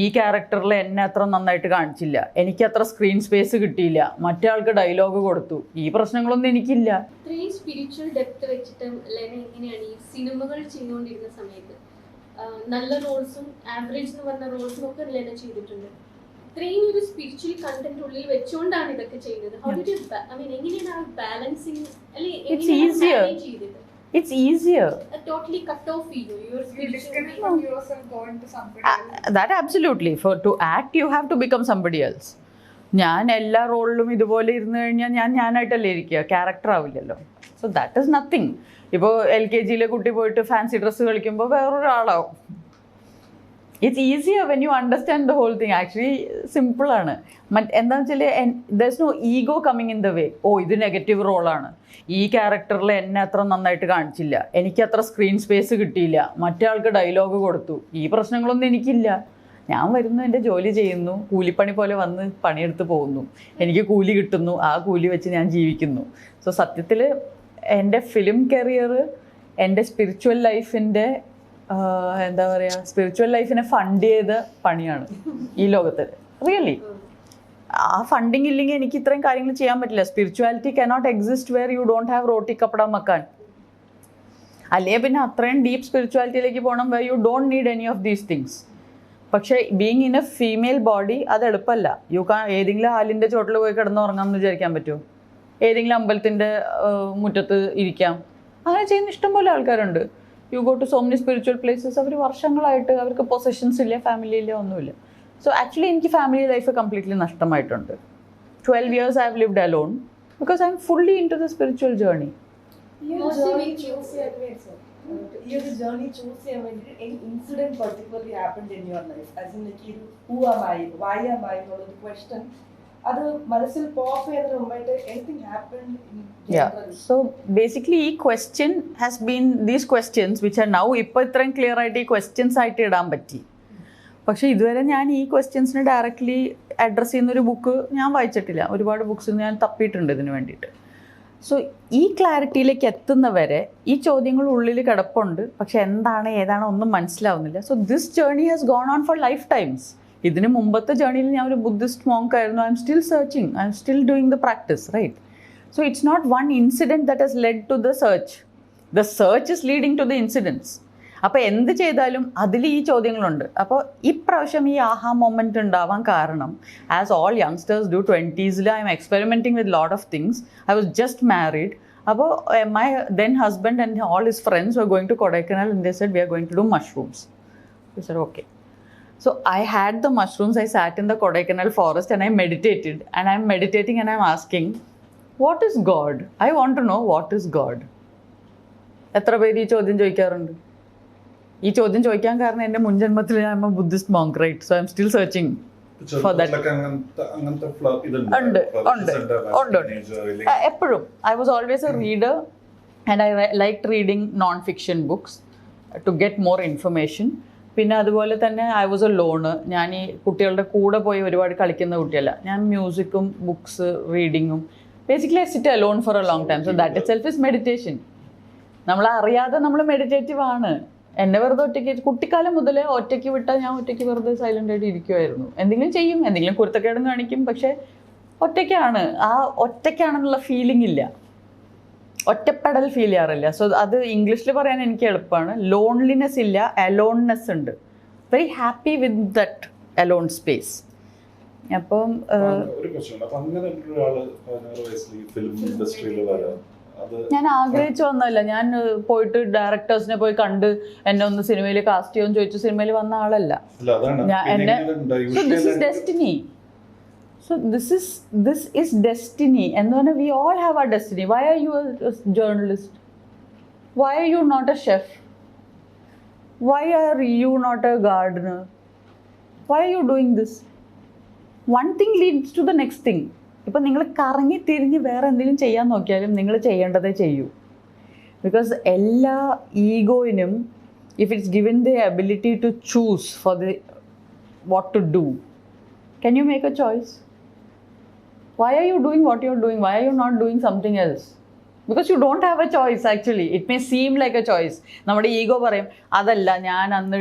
ഈ ക്യാരക്ടറിൽ എന്നെ അത്ര നന്നായിട്ട് കാണിച്ചില്ല. എനിക്ക് അത്ര സ്ക്രീൻ സ്പേസ് കിട്ടിയില്ല. മറ്റേ ആൾക്ക് ഡയലോഗ് കൊടുത്തു. ഈ പ്രശ്നങ്ങളൊന്നും എനിക്കില്ല. ഇത്രയും സ്പിരിച്വൽ ഡെപ്ത് വെച്ചിട്ട് ലെന എങ്ങനെയാണ് ഈ സിനിമകൾ ചെയ്തുകൊണ്ടിരുന്ന സമയത്ത്? നല്ല റോൾസും ആവറേജ് എന്ന് പറഞ്ഞ റോൾസും ഒക്കെ ലെന ചെയ്തിട്ടുണ്ട്. ഇത്രയും ഒരു സ്പിരിച്വൽ കണ്ടന്റ് ഉള്ളിൽ വെച്ചുകൊണ്ടാണ് ഇതൊക്കെ ചെയ്തത്. ഹൗ ഡിഡ് ഐ മീൻ എങ്ങനെയാണ് ആ ബാലൻസിങ് It's easier. ചെയ്തത് it's A totally cut off ചെയ്തു You're, You disconnect from yourself, go into somebody else. Uh, that absolutely. For to act, you have to become somebody else. ഞാൻ എല്ലാ റോളിലും ഇതുപോലെ ഇരുന്ന് കഴിഞ്ഞാൽ ഞാൻ ഞാനായിട്ടല്ലേ ഇരിക്കുക ക്യാരക്ടർ ആവില്ലല്ലോ സോ ദാറ്റ് ഈസ് നത്തിങ് ഇപ്പോൾ എൽ കെ ജിയിലെ കുട്ടി പോയിട്ട് ഫാൻസി ഡ്രസ്സ് കളിക്കുമ്പോൾ വേറൊരാളാവും it's easier when you understand the whole thing actually സിമ്പിളാണ് മറ്റ് എന്താണെന്ന് വെച്ചാൽ that's no ego coming in the way oh ഇത് നെഗറ്റീവ് റോളാണ് ഈ ക്യാരക്ടറിൽ എന്നെ അത്ര നന്നായിട്ട് കാണിച്ചില്ല. എനിക്ക് അത്ര സ്ക്രീൻ സ്പേസ് കിട്ടിയില്ല. മറ്റേ ആൾക്ക് ഡയലോഗ് കൊടുത്തു. ഈ പ്രശ്നങ്ങളൊന്നും എനിക്കില്ല. ഞാൻ വരുന്നു എന്റെ ജോലി ചെയ്യുന്നു. കൂലിപ്പണി പോലെ വന്ന് പണിയെടുത്ത് പോകുന്നു. എനിക്ക് കൂലി കിട്ടുന്നു. ആ കൂലി വെച്ച് ഞാൻ ജീവിക്കുന്നു. സോ സത്യത്തിൽ എന്റെ ഫിലിം കരിയർ എന്റെ സ്പിരിച്വൽ ലൈഫിന്റെ എന്താ പറയുക സ്പിരിച്വൽ ലൈഫിനെ ഫണ്ട് ചെയ്ത പണിയാണ് ഈ ലോകത്തിൽ റിയലി ആ ഫണ്ടിങ് ഇല്ലെങ്കിൽ എനിക്ക് ഇത്രയും കാര്യങ്ങൾ ചെയ്യാൻ പറ്റില്ല. Spirituality cannot exist where you don't have roti kapda makaan അല്ലേ പിന്നെ അത്രയും ഡീപ്പ് സ്പിരിച്വാലിറ്റിയിലേക്ക് പോകണം where you don't need any of these things പക്ഷേ being in a female body അത് എളുപ്പമല്ല. യു കാ ഏതെങ്കിലും ആലിന്റെ ചോട്ടിൽ പോയി കിടന്ന് കിടന്നുറങ്ങാം എന്ന് വിചാരിക്കാൻ പറ്റുമോ? ഏതെങ്കിലും അമ്പലത്തിന്റെ മുറ്റത്ത് ഇരിക്കാം. അങ്ങനെ ചെയ്യുന്ന ഇഷ്ടംപോലെ ആൾക്കാരുണ്ട്. You go to so many spiritual places അവർ വർഷങ്ങളായിട്ട് അവർക്ക് പൊസഷൻസ് ഇല്ല ഫാമിലിയില്ല ഒന്നുമില്ല. സോ ആക്ച്വലി എനിക്ക് family life completely നഷ്ടമായിട്ടുണ്ട്. Twelve years I have lived alone because I'm fully in to the spiritual journey ഈ ഒരു ചൂസ് ചെയ്യാൻ വേണ്ടിയിട്ട് any incident particularly happened in your life as in like ഇത് who am I why am എന്നുള്ളൊരു question അത് മനസ്സിൽ pop ചെയ്യുന്നതിന് മുമ്പായിട്ട് എനിത്തിങ് ഇൻ Yeah. ഈ question has been these questions which are now ഇപ്പോൾ ഇത്രയും ക്ലിയർ ആയിട്ട് ഈ ക്വസ്റ്റ്യൻസ് ആയിട്ട് ഇടാൻ പറ്റി. പക്ഷേ ഇതുവരെ ഞാൻ ഈ ക്വസ്റ്റ്യൻസിന് ഡയറക്റ്റ്ലി അഡ്രസ്സ് ചെയ്യുന്ന ഒരു ബുക്ക് ഞാൻ വായിച്ചിട്ടില്ല. ഒരുപാട് ബുക്സ് ഞാൻ തപ്പിയിട്ടുണ്ട് ഇതിന് വേണ്ടിയിട്ട്. സോ ഈ ക്ലാരിറ്റിയിലേക്ക് എത്തുന്നവരെ ഈ ചോദ്യങ്ങൾ ഉള്ളിൽ കിടപ്പുണ്ട്. പക്ഷെ എന്താണ് ഏതാണ് ഒന്നും മനസ്സിലാവുന്നില്ല. So this journey has gone on for life times ഇതിന് മുമ്പത്തെ ജേണിയിൽ ഞാൻ ഒരു ബുദ്ധിസ്റ്റ് മോങ്ക് ആയിരുന്നു. I'm still searching I'm still doing the practice right so it's not one incident that has led to the search the search is leading to the incidence അപ്പോൾ എന്ത് ചെയ്താലും അതിൽ ഈ ചോദ്യങ്ങളുണ്ട്. അപ്പോൾ ഇപ്രാവശ്യം ഈ ആഹാ മൊമെന്റ് ഉണ്ടാവാൻ കാരണം as all youngsters do ട്വന്റീസിൽ I'm experimenting with lot of things I was just married അപ്പോൾ my then husband and all his friends are going to Kodaikanal in the said we are going to do mushrooms sir okay So I had the mushrooms, I sat in the Kodaikanal forest and I meditated. And I'm meditating and I'm asking, what is God? I want to know what is God. എത്ര പേര് ഈ ചോദ്യം ചോദിക്കാറുണ്ട് ഈ ചോദ്യം ചോദിക്കാൻ കാരണം എന്റെ മുൻജന്മത്തിൽ ഞാൻ Buddhist monk right so I'm still searching For that. ചെറുപ്പത്തിലൊക്കെ അങ്ങനത്തെ അങ്ങനത്തെ ഫ്ല- ഇതുണ്ട് ഉണ്ട് Flourishes ഉണ്ട് ഉണ്ട്, ഉണ്ട് teenager, ഉണ്ട് അല്ലെങ്കിൽ- എപ്പോഴും I was always a reader and I like reading non fiction books to get more information പിന്നെ അതുപോലെ തന്നെ ഐ വാസ് എ ലോണ് ഞാൻ ഈ കുട്ടികളുടെ കൂടെ പോയി ഒരുപാട് കളിക്കുന്ന കുട്ടിയല്ല. ഞാൻ മ്യൂസിക്കും books റീഡിങ്ങും basically I sit alone for a long time so that itself is meditation നമ്മൾ അറിയാതെ നമ്മൾ മെഡിറ്റേറ്റീവ് ആണ്. എന്നെ വെറുതെ ഒറ്റയ്ക്ക് കുട്ടിക്കാലം മുതലേ ഒറ്റയ്ക്ക് വിട്ടാൽ ഞാൻ ഒറ്റയ്ക്ക് വെറുതെ സൈലന്റ് ആയിട്ട് ഇരിക്കുമായിരുന്നു എന്തെങ്കിലും ചെയ്യും എന്തെങ്കിലും കുരുത്തക്കേടും കാണിക്കും പക്ഷേ ഒറ്റയ്ക്കാണ്. ആ ഒറ്റയ്ക്കാണെന്നുള്ള ഫീലിംഗ് ഇല്ല. ഒറ്റപ്പെടൽ ഫീൽ ചെയ്യാറില്ല. സോ അത് ഇംഗ്ലീഷിൽ പറയാൻ എനിക്ക് എളുപ്പമാണ്. ലോൺലിനെസ് ഇല്ല അലോൺനെസ് ഉണ്ട്. Very happy with that alone space അപ്പം ഞാൻ ആഗ്രഹിച്ചു വന്നതല്ല. ഞാൻ പോയിട്ട് ഡയറക്ടേഴ്സിനെ പോയി കണ്ട് എന്നെ ഒന്ന് സിനിമയിൽ കാസ്റ്റ് ചെയ്യുമെന്ന് ചോദിച്ചു. സിനിമയിൽ വന്ന ആളല്ല. എന്നെ ഇങ്ങനെ ഉണ്ടായി. So this this is destiny, and ദിസ് ഇസ് all have have a destiny why are you journalist why are you not a chef why are you not a gardener why are you doing this one thing leads to the next thing ഇപ്പം നിങ്ങൾ കറങ്ങി തിരിഞ്ഞ് വേറെ എന്തെങ്കിലും ചെയ്യാൻ നോക്കിയാലും നിങ്ങൾ ചെയ്യേണ്ടതേ ചെയ്യൂ. ബിക്കോസ് എല്ലാ ഈഗോയിനും if it's given the ability to choose for the what to do can you make a choice? Why are you doing what you're doing why are you not doing something else because you don't have a choice actually it may seem like a choice നമ്മുടെ ego പറയും അതല്ല ഞാൻ അന്ന്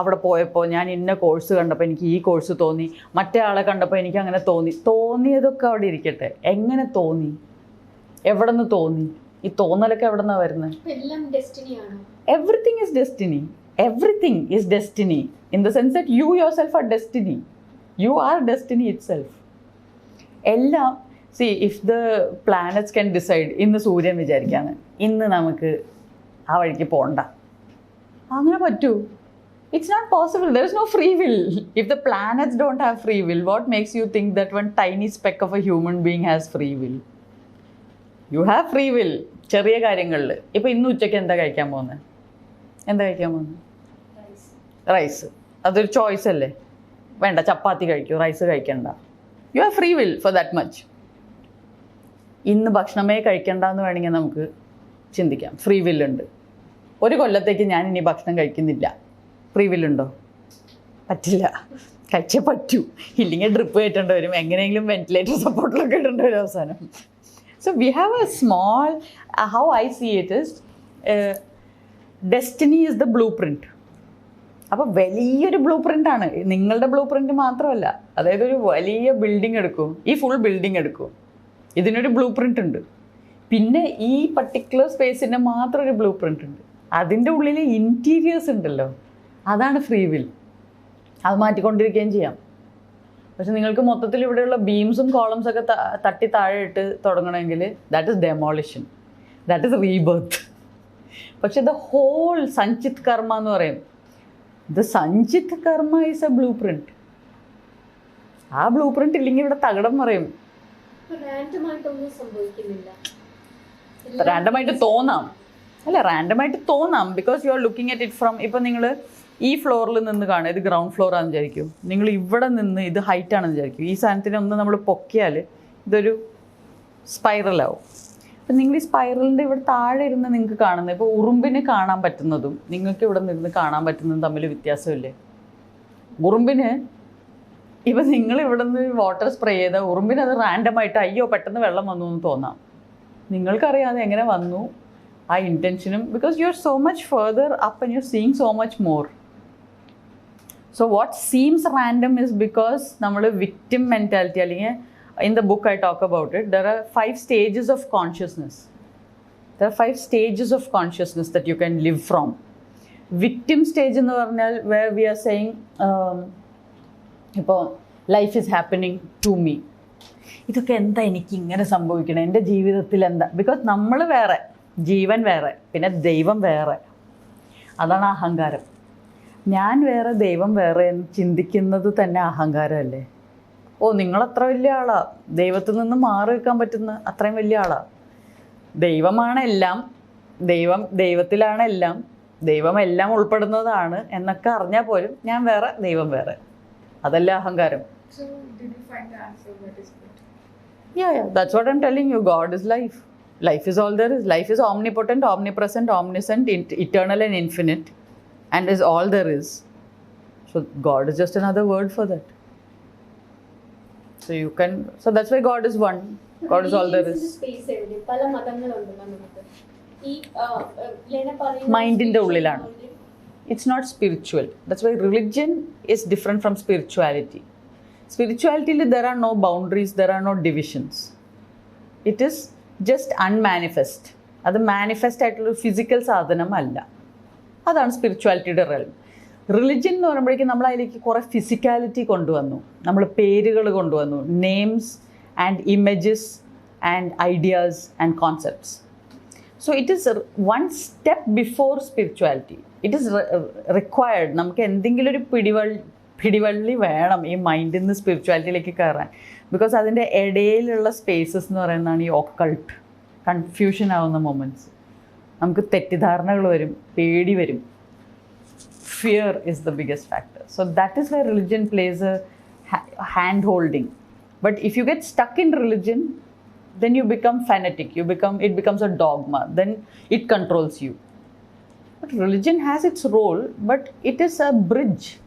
അവിടെ പോയപ്പോൾ ഞാൻ ഇന്ന course കണ്ടപ്പോൾ എനിക്ക് ഈ കോഴ്സ് തോന്നി മറ്റേ ആളെ കണ്ടപ്പോൾ എനിക്ക് അങ്ങനെ തോന്നി തോന്നിയതൊക്കെ അവിടെ ഇരിക്കട്ടെ എങ്ങനെ തോന്നി എവിടെ നിന്ന് തോന്നി ഈ തോന്നലൊക്കെ എവിടെ നിന്നാണ് വരുന്നത് അപ്പൊ എല്ലാം destiny is destiny everything is destiny in the sense that you yourself are destiny you are destiny itself എല്ലാം see if the planets can decide ഇന്ന് സൂര്യൻ വിചാരിക്കാണ് ഇന്ന് നമുക്ക് ആ വഴിക്ക് പോണ്ട. അങ്ങനെ പറ്റൂ. It's not possible there is no free will if the planets don't have free will what makes you think that one tiny speck of a human being has free will you have free will ചെറിയ കാര്യങ്ങളിൽ. ഇപ്പോൾ ഇന്ന് ഉച്ചയ്ക്ക് എന്താ കഴിക്കാൻ പോകുന്നത് എന്താ കഴിക്കാൻ പോകുന്നത് റൈസ് അതൊരു ചോയ്സ് അല്ലേ? വേണ്ട ചപ്പാത്തി കഴിക്കൂ. റൈസ് കഴിക്കണ്ട. You have free will for that much ഇന്ന് ഭക്ഷണമേ കഴിക്കണ്ട എന്ന് വേണമെങ്കിൽ നമുക്ക് ചിന്തിക്കാം. ഫ്രീ വില്ലുണ്ട് ഒരു കൊല്ലത്തേക്ക് ഞാൻ ഇനി ഭക്ഷണം കഴിക്കുന്നില്ല. ഫ്രീ വില്ലുണ്ടോ പറ്റില്ല. കഴിച്ചേ പറ്റൂ. ഇല്ലെങ്കിൽ ഡ്രിപ്പ് കയറ്റേണ്ടി വരും. എങ്ങനെയെങ്കിലും വെന്റിലേറ്റർ സപ്പോർട്ടിലൊക്കെ ഇടേണ്ടി വരും അവസാനം. So we have a small how I see it is destiny is the blueprint അപ്പോൾ വലിയൊരു ബ്ലൂ പ്രിന്റ് ആണ്. നിങ്ങളുടെ ബ്ലൂ പ്രിന്റ് മാത്രമല്ല. അതായത് ഒരു വലിയ ബിൽഡിംഗ് എടുക്കും. ഈ ഫുൾ ബിൽഡിംഗ് എടുക്കും. ഇതിനൊരു ബ്ലൂ പ്രിന്റ് ഉണ്ട്. പിന്നെ ഈ പർട്ടിക്കുലർ സ്പേസിന് മാത്രം ഒരു ബ്ലൂ പ്രിന്റ് ഉണ്ട്. അതിന്റെ ഉള്ളിൽ ഇന്റീരിയേഴ്സ് ഉണ്ടല്ലോ. അതാണ് ഫ്രീ വിൽ അത് മാറ്റിക്കൊണ്ടിരിക്കുകയും ചെയ്യാം. പക്ഷെ നിങ്ങൾക്ക് മൊത്തത്തിൽ ഇവിടെയുള്ള ബീംസും കോളംസ് ഒക്കെ തട്ടി താഴെ ഇട്ട് തുടങ്ങണമെങ്കിൽ that is demolition that is rebirth പക്ഷെ ദ ഹോൾ സഞ്ചിത് കർമ്മ എന്ന് പറയും. ദ സഞ്ചിത് കർമ്മ ഈസ് എ ബ്ലൂ പ്രിന്റ് ആ ബ്ലൂ പ്രിന്റ് ഇല്ലെങ്കിൽ ഇവിടെ തകടം പറയും. റാൻഡമായിട്ട് തോന്നാം. അല്ല റാൻഡമായിട്ട് തോന്നാം. Because you are looking at it from ഇപ്പം നിങ്ങൾ ഈ ഫ്ലോറിൽ നിന്ന് കാണുക ഇത് ഗ്രൗണ്ട് ഫ്ലോർ ആണെന്ന് വിചാരിക്കും. നിങ്ങൾ ഇവിടെ നിന്ന് ഇത് ഹൈറ്റ് ആണെന്ന് വിചാരിക്കും. ഈ സാധനത്തിനെ ഒന്ന് നമ്മൾ പൊക്കിയാൽ ഇതൊരു സ്പൈറലാവും അപ്പം നിങ്ങൾ ഈ സ്പൈറലിന്റെ ഇവിടെ താഴെ ഇരുന്ന് നിങ്ങൾക്ക് കാണുന്നത് ഇപ്പോൾ ഉറുമ്പിന് കാണാൻ പറ്റുന്നതും നിങ്ങൾക്ക് ഇവിടെ നിന്ന് കാണാൻ പറ്റുന്നതും തമ്മിൽ വ്യത്യാസമില്ലേ? ഉറുമ്പിന് ഇപ്പം നിങ്ങൾ ഇവിടെ നിന്ന് വാട്ടർ സ്പ്രേ ചെയ്ത ഉറുമ്പിന് അത് റാൻഡമായിട്ട് അയ്യോ പെട്ടെന്ന് വെള്ളം വന്നു എന്ന് തോന്നാം. നിങ്ങൾക്കറിയാതെ എങ്ങനെ വന്നു? ആ ഇന്റൻഷനും because you are so much further up and you seeing so much more so what seems random is because നമ്മൾ വിക്റ്റിം മെന്റാലിറ്റി അല്ലെങ്കിൽ in the book I talk about it there are five stages of consciousness there are five stages of consciousness that you can live from victim stage എന്ന് പറഞ്ഞാൽ where we are saying ഇപ്പോൾ life is happening to me ഇതൊക്കെ എന്താ എനിക്ക് ഇങ്ങനെ സംഭവിക്കണം? എന്റെ ജീവിതത്തിൽ എന്താ? ബിക്കോസ് നമ്മൾ വേറെ ജീവൻ വേറെ പിന്നെ ദൈവം വേറെ. അതാണ് അഹങ്കാരം. ഞാൻ വേറെ ദൈവം വേറെ എന്ന് ചിന്തിക്കുന്നത് തന്നെ അഹങ്കാരമല്ലേ? ഓ നിങ്ങൾ അത്ര വലിയ ആളാ. ദൈവത്തിൽ നിന്ന് മാറി നിൽക്കാൻ പറ്റുന്ന അത്രയും വലിയ ആളാ. ദൈവമാണ് എല്ലാം. ദൈവം ദൈവത്തിലാണ് എല്ലാം. ദൈവം എല്ലാം ഉൾപ്പെടുന്നതാണ് എന്നൊക്കെ അറിഞ്ഞാൽ പോലും ഞാൻ വേറെ ദൈവം വേറെ. അതല്ല അഹങ്കാരം. You God is life life is all there is life is omnipotent omni eternal and infinite and is all there is so God is just another word for that So, you can, so that's why God is one. God is all there is. the ഉള്ളിലാണ്. It's not spiritual. That's why religion is different from spirituality. Spirituality, there are no boundaries, there are no divisions. It is just unmanifest അത് manifest ആയിട്ടുള്ള physical സാധനം അല്ല അതാണ് സ്പിരിച്വാലിറ്റിയുടെ realm religion എന്ന് പറയുമ്പോഴേക്കും നമ്മൾ അതിലേക്ക് കുറേ ഫിസിക്കാലിറ്റി കൊണ്ടുവന്നു. നമ്മൾ പേരുകൾ കൊണ്ടുവന്നു. Names and images and ideas and concepts so it is one step before spirituality it is required നമുക്ക് എന്തെങ്കിലും ഒരു പിടിവള്ളി പിടിവള്ളി വേണം ഈ മൈൻഡിൽ നിന്ന് സ്പിരിച്വാലിറ്റിയിലേക്ക് കയറാൻ. ബിക്കോസ് അതിന്റെ ഇടയിലുള്ള സ്പേസസ് എന്ന് പറയുന്നതാണ് ഈ ഒക്കൾട്ട് കൺഫ്യൂഷൻ ആവുന്ന മൊമെന്റ്സ് നമുക്ക് തെറ്റിദ്ധാരണകൾ വരും പേടി വരും. fear is the biggest factor. So that is where religion plays a hand holding. But if you get stuck in religion, then you become fanatic. You become it becomes a dogma. Then it controls you. But religion has its role, but it is a bridge.